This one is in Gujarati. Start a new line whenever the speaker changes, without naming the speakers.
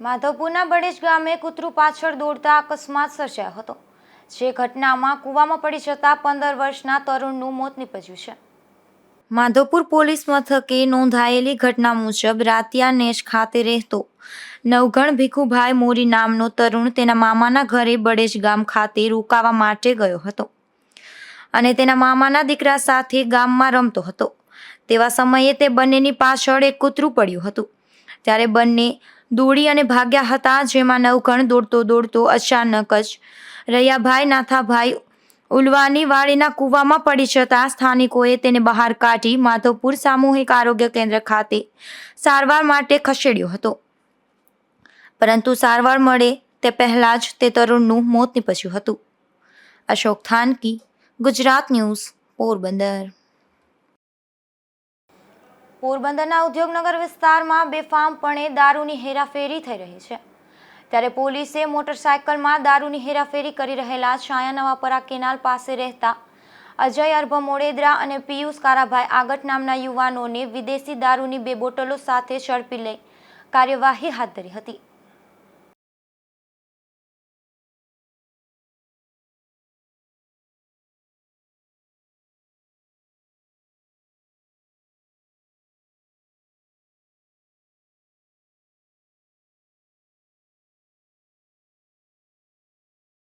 માધવપુરના બડેજ ગામે કૂતરું પાછળ દોડતા અકસ્માત સર્જાયો હતો. જે ઘટનામાં કૂવામાં પડી જતા પંદર વર્ષના તરુણનું મોત નીપજ્યું છે. માધવપુર પોલીસ મથકે નોંધાયેલી ઘટના મુજબ રાતિયા નેશ ખાતે રહેતો નવગણ ભીખુભાઈ મોરી નામનો તરુણ તેના મામાના ઘરે બડેજ ગામ ખાતે રોકાવા માટે ગયો હતો અને તેના મામાના દીકરા સાથે ગામમાં રમતો હતો. તેવા સમયે તે બંનેની પાછળ એક કૂતરું પડ્યું હતું. ત્યારે બંને દોડી અને ભાગ્યા હતા, જેમાં નવઘણ દોડતો દોડતો અચાનક જ રૈયાભાઈ, નાથાભાઈ ઉલવાની વાડીના કૂવામાં પડી જતા સ્થાનિકોએ તેને બહાર કાઢી માધવપુર સામૂહિક આરોગ્ય કેન્દ્ર ખાતે સારવાર માટે ખસેડ્યો હતો. પરંતુ સારવાર મળે તે પહેલાં જ તે તરુણનું મોત નીપજ્યું હતું. અશોક થાનકી, ગુજરાત ન્યૂઝ પોરબંદર. પોરબંદરના ઉદ્યોગનગર વિસ્તારમાં બેફામપણે દારૂની હેરાફેરી થઈ રહી છે. ત્યારે પોલીસે મોટરસાયકલમાં દારૂની હેરાફેરી કરી રહેલા છાયા નવાપરા કેનાલ પાસે રહેતા અજય અર્ભ મોડેદરા અને પિયુષ કારાભાઈ આગટ નામના યુવાનોને વિદેશી દારૂની બે બોટલો સાથે ઝડપી લઈ કાર્યવાહી હાથ ધરી હતી.